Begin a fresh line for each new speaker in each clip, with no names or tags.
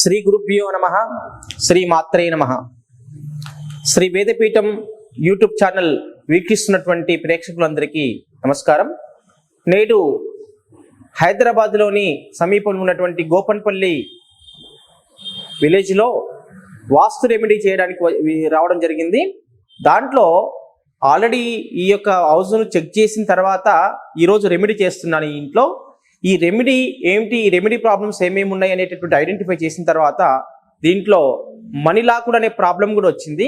శ్రీ గురుభ్యో నమ శ్రీ మాత్రే నమ. శ్రీ వేదపీఠం యూట్యూబ్ ఛానల్ వీక్షిస్తున్నటువంటి ప్రేక్షకులందరికీ నమస్కారం. నేడు హైదరాబాద్లోని సమీపంలో ఉన్నటువంటి గోపన్పల్లి విలేజ్లో వాస్తు రెమెడీ చేయడానికి రావడం జరిగింది. దాంట్లో ఆల్రెడీ ఈ యొక్క హౌస్ను చెక్ చేసిన తర్వాత ఈరోజు రెమెడీ చేస్తున్నాను ఈ ఇంట్లో. ఈ రెమెడీ ఏమిటి? ఈ రెమెడీ ప్రాబ్లమ్స్ ఏమేమి ఉన్నాయి అనేటటువంటి ఐడెంటిఫై చేసిన తర్వాత దీంట్లో మనీ లాకుడ్ అనే ప్రాబ్లం కూడా వచ్చింది.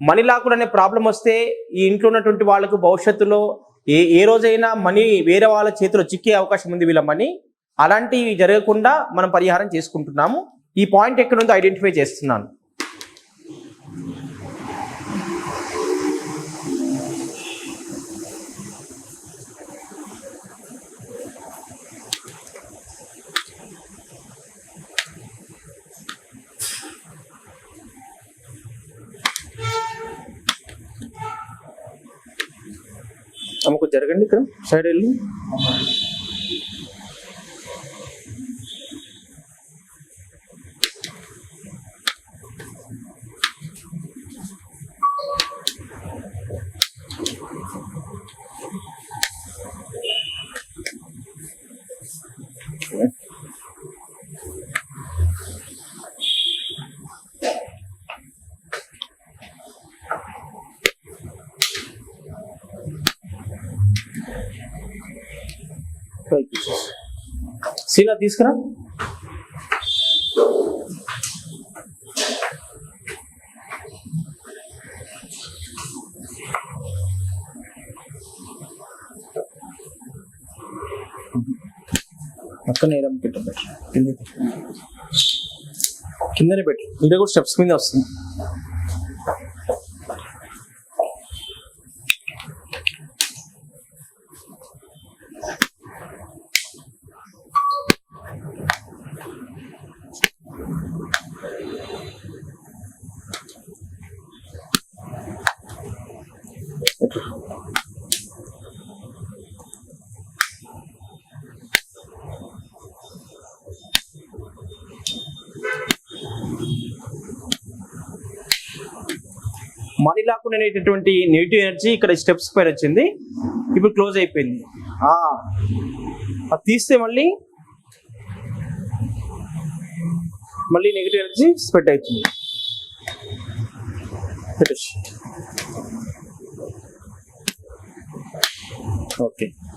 మనీ లాకుడ్ అనే ప్రాబ్లం వస్తే ఈ ఇంట్లో ఉన్నటువంటి వాళ్ళకు భవిష్యత్తులో ఏ ఏ రోజైనా మనీ వేరే వాళ్ళ చేతిలో చిక్కే అవకాశం ఉంది వీళ్ళ మనీ అలాంటివి జరగకుండా మనం పరిహారం చేసుకుంటున్నాము. ఈ పాయింట్ ఎక్కడ ఉందో ఐడెంటిఫై చేస్తున్నాను. అమ్మకు జరగండి ఇక్కడ సైడ్ వెళ్ళి Okay. శీలా తీసుకురా. పక్కన ఏదైనా పెట్టు. కింద పెట్టు. కిందనే పెట్టు. ఇదే కూడా స్టెప్స్ మీద వస్తుంది. మనీ లేకుండా అనేటటువంటి నెగిటివ్ ఎనర్జీ ఇక్కడ స్టెప్స్ పైన వచ్చింది. ఇప్పుడు క్లోజ్ అయిపోయింది. అది తీస్తే మళ్ళీ మళ్ళీ నెగిటివ్ ఎనర్జీ స్ప్రెడ్ అవుతుంది. పెట్టచ్చు. okay